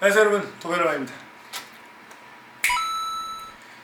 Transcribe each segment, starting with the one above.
안녕하세요 여러분 도베르마입니다.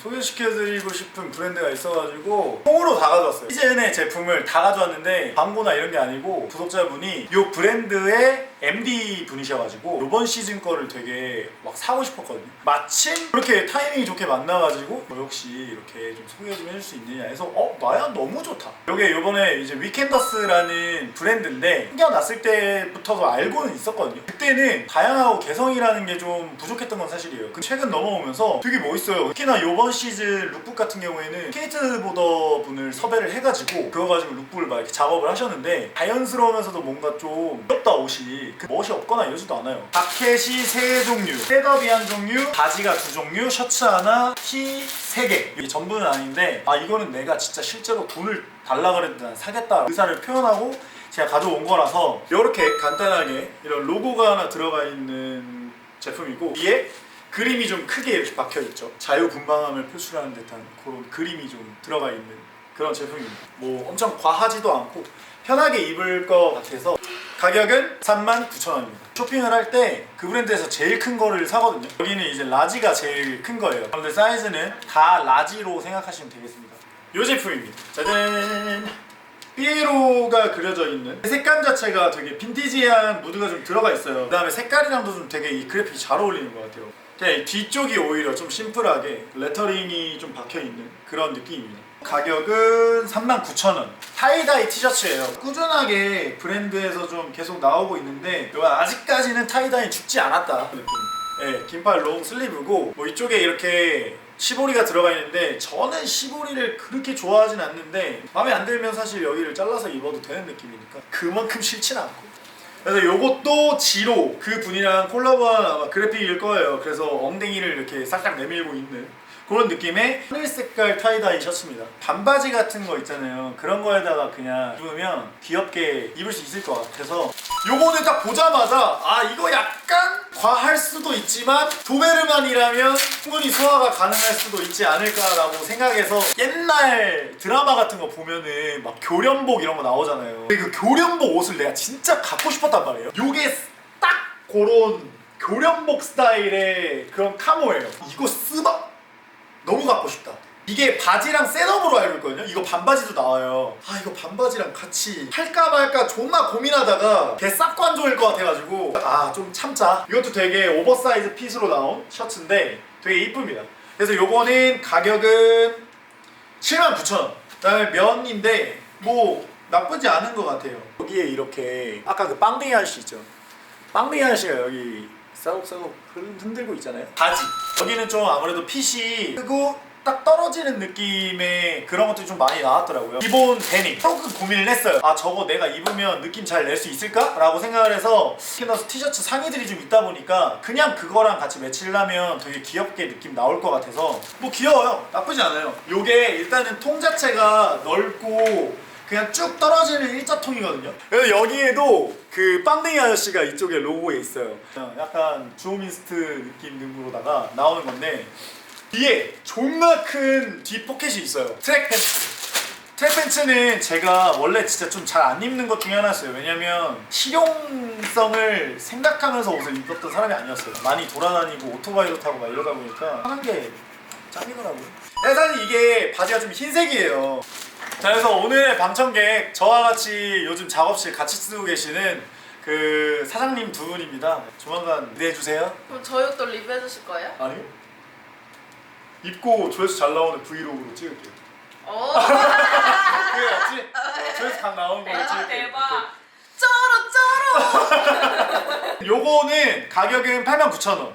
소개시켜드리고 싶은 브랜드가 있어가지고 통으로 다 가져왔어요. 시즌의 제품을 다 가져왔는데 광고나 이런 게 아니고 구독자분이 이 브랜드의 MD 분이셔가지고 이번 시즌 거를 되게 막 사고 싶었거든요. 마침 그렇게 타이밍이 좋게 만나가지고 뭐 혹시 이렇게 좀 소개 좀 해줄 수 있느냐 해서 어 나야? 너무 좋다. 이게 요번에 이제 위켄더스라는 브랜드인데 생겨났을 때부터도 알고는 있었거든요. 그때는 다양하고 개성이라는 게 좀 부족했던 건 사실이에요. 그 최근 넘어오면서 되게 멋있어요. 특히나 요번 시즌 룩북 같은 경우에는 케이트보더 분을 섭외를 해가지고 그거 가지고 룩북을 막 이렇게 작업을 하셨는데 자연스러우면서도 뭔가 좀 귀엽다 옷이 그 멋이 없거나 이러지도 않아요 자켓이 세 종류 셋업이 한 종류 바지가 두 종류 셔츠 하나 티 세개 이게 전부는 아닌데 아 이거는 내가 진짜 실제로 돈을 달라 그랬는데 난 사겠다 의사를 표현하고 제가 가져온 거라서 이렇게 간단하게 이런 로고가 하나 들어가 있는 제품이고 위에 그림이 좀 크게 이렇게 박혀 있죠. 자유분방함을 표출하는 듯한 그런 그림이 좀 들어가 있는 그런 제품입니다. 뭐 엄청 과하지도 않고 편하게 입을 것 같아서 가격은 39,000원입니다. 쇼핑을 할 때 그 브랜드에서 제일 큰 거를 사거든요. 여기는 이제 라지가 제일 큰 거예요. 그런데 사이즈는 다 라지로 생각하시면 되겠습니다. 이 제품입니다. 짜잔! 삐에로가 그려져 있는 색감 자체가 되게 빈티지한 무드가 좀 들어가 있어요. 그 다음에 색깔이랑도 좀 되게 이 그래픽이 잘 어울리는 것 같아요. 그냥 이 뒤쪽이 오히려 좀 심플하게 레터링이 좀 박혀 있는 그런 느낌입니다. 가격은 39,000원. 타이다이 티셔츠예요. 꾸준하게 브랜드에서 좀 계속 나오고 있는데 이거 아직까지는 타이다이 죽지 않았다. 네, 긴팔 롱 슬리브고 뭐 이쪽에 이렇게 시보리가 들어가 있는데 저는 시보리를 그렇게 좋아하진 않는데 마음에 안 들면 사실 여기를 잘라서 입어도 되는 느낌이니까 그만큼 싫진 않고 그래서 요것도 지로 그 분이랑 콜라보한 아마 그래픽일 거예요 그래서 엉덩이를 이렇게 싹싹 내밀고 있는 그런 느낌의 하늘 색깔 타이다이 셔츠입니다. 반바지 같은 거 있잖아요. 그런 거에다가 그냥 입으면 귀엽게 입을 수 있을 것 같아서 요거는 딱 보자마자 아 이거 약간 과할 수도 있지만 도베르만이라면 충분히 소화가 가능할 수도 있지 않을까라고 생각해서 옛날 드라마 같은 거 보면은 막 교련복 이런 거 나오잖아요. 근데 그 교련복 옷을 내가 진짜 갖고 싶었단 말이에요. 요게 딱 그런 교련복 스타일의 그런 카모예요. 이거 쓰바 너무 갖고 싶다. 이게 바지랑 셋업으로 알고 있거든요. 이거 반바지도 나와요. 아 이거 반바지랑 같이 할까 말까 존나 고민하다가 개 쌉관조일 것 같아가지고 아 좀 참자. 이것도 되게 오버사이즈 핏으로 나온 셔츠인데 되게 이쁩니다. 그래서 요거는 가격은 79,000원. 그다음에 면인데 뭐 나쁘지 않은 것 같아요. 여기에 이렇게 아까 그 빵댕이 아저씨 있죠. 빵댕이 아저씨가 여기 싸곡싸곡 흔들고 있잖아요. 바지. 여기는 좀 아무래도 핏이 크고 딱 떨어지는 느낌의 그런 것들이 좀 많이 나왔더라고요. 기본 데님. 조금 고민을 했어요. 아 저거 내가 입으면 느낌 잘 낼 수 있을까? 라고 생각을 해서 스키너스 티셔츠 상의들이 좀 있다 보니까 그냥 그거랑 같이 매치하면 되게 귀엽게 느낌 나올 것 같아서 뭐 귀여워요. 나쁘지 않아요. 요게 일단은 통 자체가 넓고 그냥 쭉 떨어지는 일자통이거든요. 그래서 여기에도 그 빵댕이 아저씨가 이쪽에 로고에 있어요. 약간 주호민스트 느낌 등으로다가 나오는 건데 뒤에 존나 큰뒤 포켓이 있어요. 트랙 팬츠. 트랙 팬츠는 제가 원래 진짜 좀 잘 안 입는 것 중에 하나였어요. 왜냐면 실용성을 생각하면서 옷을 입었던 사람이 아니었어요. 많이 돌아다니고 오토바이도 타고 막 이러다 보니까 하는 게 짱이더라고요. 근데 사실 이게 바지가 좀 흰색이에요. 자 그래서 오늘의 방청객 저와 같이 요즘 작업실 같이 쓰고 계시는 그 사장님 두 분입니다. 조만간 기대해 주세요. 그럼 저희 옷도 리뷰해 주실 거예요? 아니요? 입고 조회수 잘 나오는 브이로그로 찍을게요. 오 그게 맞지? 조회수 각 나오는 걸로 대박 찍을게요. 대박 쩔어 쩔어 요거는 가격은 89,000원.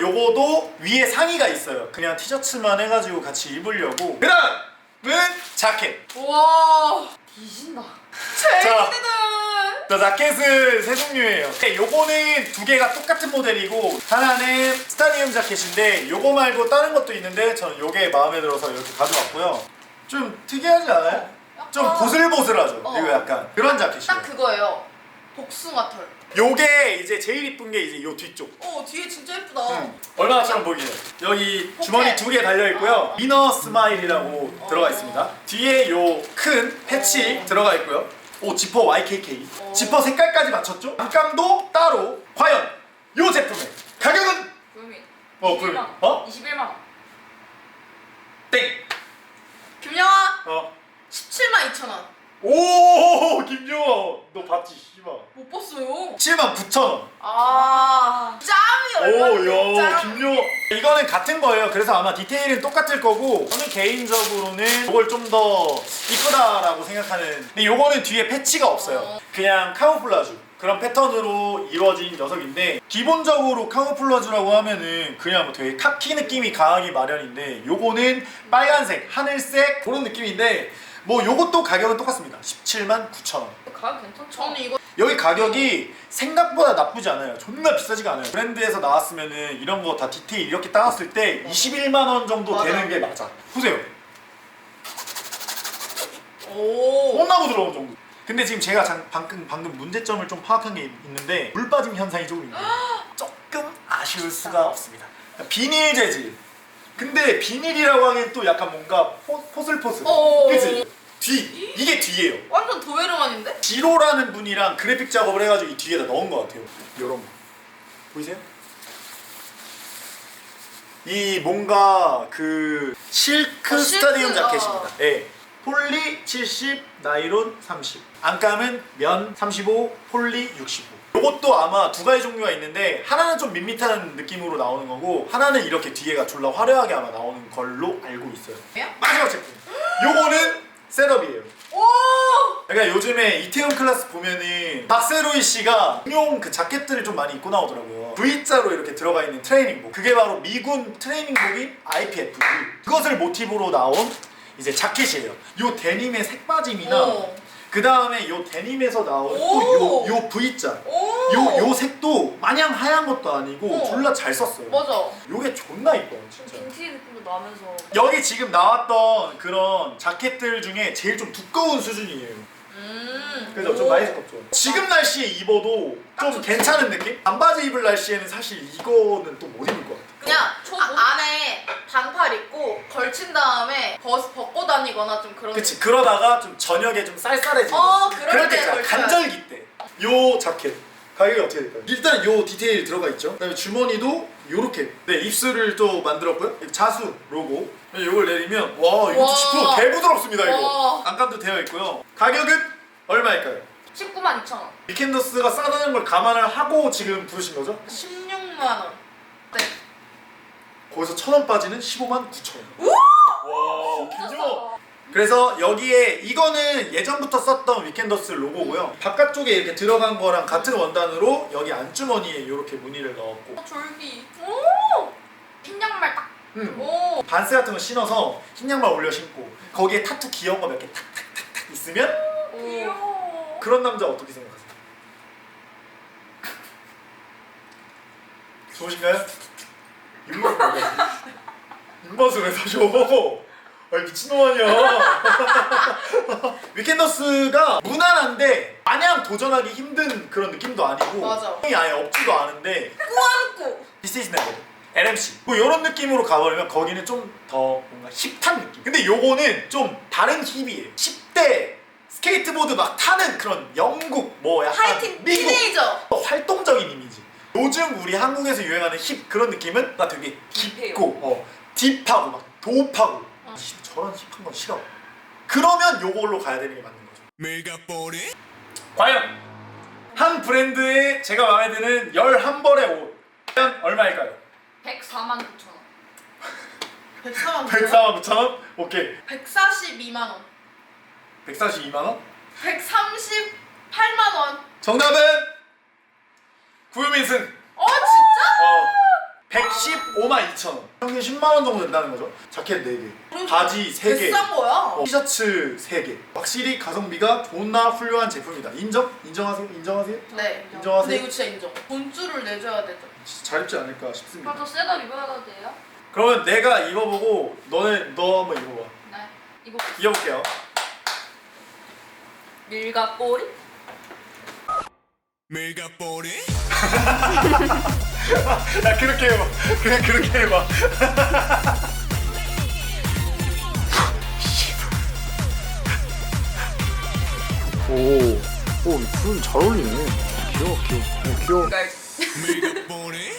요거도 위에 상의가 있어요. 그냥 티셔츠만 해가지고 같이 입으려고. 그 다음은 자켓. 우와 뒤진다 자. 제이드들 자, 자켓은 세 종류예요. 네, 요거는 두 개가 똑같은 모델이고 하나는 스타디움 자켓인데 요거 말고 다른 것도 있는데 저는 요게 마음에 들어서 이렇게 가져왔고요. 좀 특이하지 않아요? 좀 약간 보슬보슬하죠. 어. 이거 약간 그런 딱 자켓이에요. 그거예요 복숭아 털 요게 이제 제일 이쁜 게 이제 요 뒤쪽. 오 뒤에 진짜 예쁘다 음, 얼마나처럼 보이게요? 여기 주머니. 두 개 달려 있고요. 어. 이너 스마일이라고 어. 들어가 있습니다. 뒤에 요 큰 패치 어. 들어가 있고요. 오 지퍼 YKK. 어. 지퍼 색깔까지 맞췄죠? 안감도 따로. 과연 요 제품에 가격은 구미. 어, 21만 구미. 원. 어? 21만 원. 땡. 김영아 어. 17만 2천 원. 오 김영아 너 봤지 씨발. 못 봤어요. 7만 9천 원. 아 짬이 얼마인데? 오야 짬. 김영아. 이거는 같은 거예요. 그래서 아마 디테일은 똑같을 거고 저는 개인적으로는 이걸 좀 더 이쁘다라고 생각하는. 근데 요거는 뒤에 패치가 없어요. 어. 그냥 카모플라주. 그런 패턴으로 이루어진 녀석인데 기본적으로 카모플라주라고 하면은 그냥 뭐 되게 카키 느낌이 강하기 마련인데 요거는 빨간색, 하늘색 그런 느낌인데 뭐 요것도 가격은 똑같습니다. 17만 9천 원. 가격 괜찮죠? 저는 이거 여기 가격이 생각보다 나쁘지 않아요. 존나 비싸지가 않아요. 브랜드에서 나왔으면은 이런 거 다 디테일 이렇게 따왔을 때 21만 원 정도 맞아. 되는 게 맞아. 보세요. 오. 뽕나무 들어온 정도. 근데 지금 제가 장- 방금 방금 문제점을 좀 파악한 게 있는데 물 빠짐 현상이 조금 있는데 조금 아쉬울 수가 없습니다. 비닐 재질. 근데 비닐이라고 하기엔 또 약간 뭔가 포, 포슬포슬. 어. 그치? 뒤 이게 뒤예요. 완전 도에르만인데? 지로라는 분이랑 그래픽 작업을 해가지고 이 뒤에다 넣은 것 같아요. 이런 거 보이세요? 이 뭔가 그 실크 어, 실크, 스타디움 어. 자켓입니다. 예. 폴리 70, 나이론 30. 안감은 면 35, 폴리 65. 이것도 아마 두 가지 종류가 있는데 하나는 좀 밋밋한 느낌으로 나오는 거고 하나는 이렇게 뒤에가 졸라 화려하게 아마 나오는 걸로 알고 있어요. 뭐야? 마지막 제품. 요거는 셋업이에요. 오. 그러니까 요즘에 이태원 클래스 보면은 박세로이 씨가 공용 그 자켓들을 좀 많이 입고 나오더라고요. V자로 이렇게 들어가 있는 트레이닝복. 그게 바로 미군 트레이닝복인 IPFV. 그것을 모티브로 나온 이제 자켓이에요. 요 데님의 색빠짐이나 오. 그 다음에 요 데님에서 나온 오. 또요 요 V자. 오. 요, 요 색도 마냥 하얀 것도 아니고 어. 졸라 잘 썼어요. 맞아. 요게 존나 이뻐요, 좀 진짜. 빈티지 느낌도 나면서. 여기 지금 나왔던 그런 자켓들 중에 제일 좀 두꺼운 수준이에요. 음. 그죠? 좀 오. 많이 두껍죠. 지금 날씨에 입어도 좀 괜찮은 느낌? 반바지 입을 날씨에는 사실 이거는 또 못 입을 것 같아. 그냥 초- 아, 안에 반팔 입고 걸친 다음에 벗, 벗고 다니거나 좀 그런 그치 그러다가 좀 저녁에 좀 쌀쌀해지고 어, 그럴 그럴 때 때 있잖아 걸쳐야 간절기 때요 자켓 가격이 어떻게 될까요? 일단 요 디테일 들어가 있죠 그다음에 주머니도 요렇게 네 입술을 또 만들었고요 자수 로고 요걸 내리면 와 이거 와. 10% 개부드럽습니다 이거 와. 안감도 되어 있고요 가격은 얼마일까요? 19만 2천 원. 위켄더스가 싸다는 걸 감안을 하고 지금 부르신 거죠? 16만 원. 네. 거기서 천 원 빠지는 15만 9천 원. 우! 와, 김정호. 그래서 여기에 이거는 예전부터 썼던 위켄더스 로고고요. 바깥쪽에 이렇게 들어간 거랑 같은 원단으로 여기 안주머니에 이렇게 무늬를 넣었고 어, 졸기. 흰 양말 딱. 음. 오. 반스 같은 거 신어서 흰 양말 올려 신고 거기에 타투 귀여운 거 몇 개 탁탁탁탁 있으면 귀여워. 그런 남자 어떻게 생각하세요? 좋으신가요? 입맛 입맛을 왜 사셔? 아 미친놈 아니야. 위켄더스가 무난한데 마냥 도전하기 힘든 그런 느낌도 아니고 맞아. 형이 아예 없지도 않은데 꾸안꾸. 비스티스 네버 LMC 뭐 이런 느낌으로 가버리면 거기는 좀 더 뭔가 힙한 느낌 근데 요거는 좀 다른 힙이에요 10대 스케이트보드 막 타는 그런 영국 뭐 약간 하이틴 미국 티네이저. 활동적인 이미지 요즘 우리 한국에서 유행하는 힙 그런 느낌은 나 되게 깊고 어, 딥하고 막 도프하고 어. 씨, 저런 힙한 건 싫어 그러면 요걸로 가야 되는 게 맞는 거죠 메가볼이 과연 한 브랜드의 제가 마음에 드는 11벌의 옷 과연 얼마일까요? 104만 9천 원. 104만 104만 9천 원? 오케이 142만 원. 142만 원? 138만 원. 정답은 구유민 승 어 진짜? 어 115만 2천 원 평균 10만 원 정도 된다는 거죠 자켓 4개 바지 3개 비싼 거야. 어, 티셔츠 3개 확실히 가성비가 존나 훌륭한 제품이다 인정? 인정하세요? 인정하세요? 네. 인정하세요? 근데 이거 진짜 인정. 돈줄을 내줘야 되죠. 진짜 잘 입지 않을까 싶습니다 그럼 저 셋업 입어야 돼요? 그러면 내가 입어보고 너네 너 한번 입어봐 네. 이거 입어볼게요 밀가 꼬리? 메가볼이 야 그렇게 해봐 그냥 그렇게 해봐 오, 오, 잘 어울리네. 귀여워, 귀여워, 귀여워. 메가볼이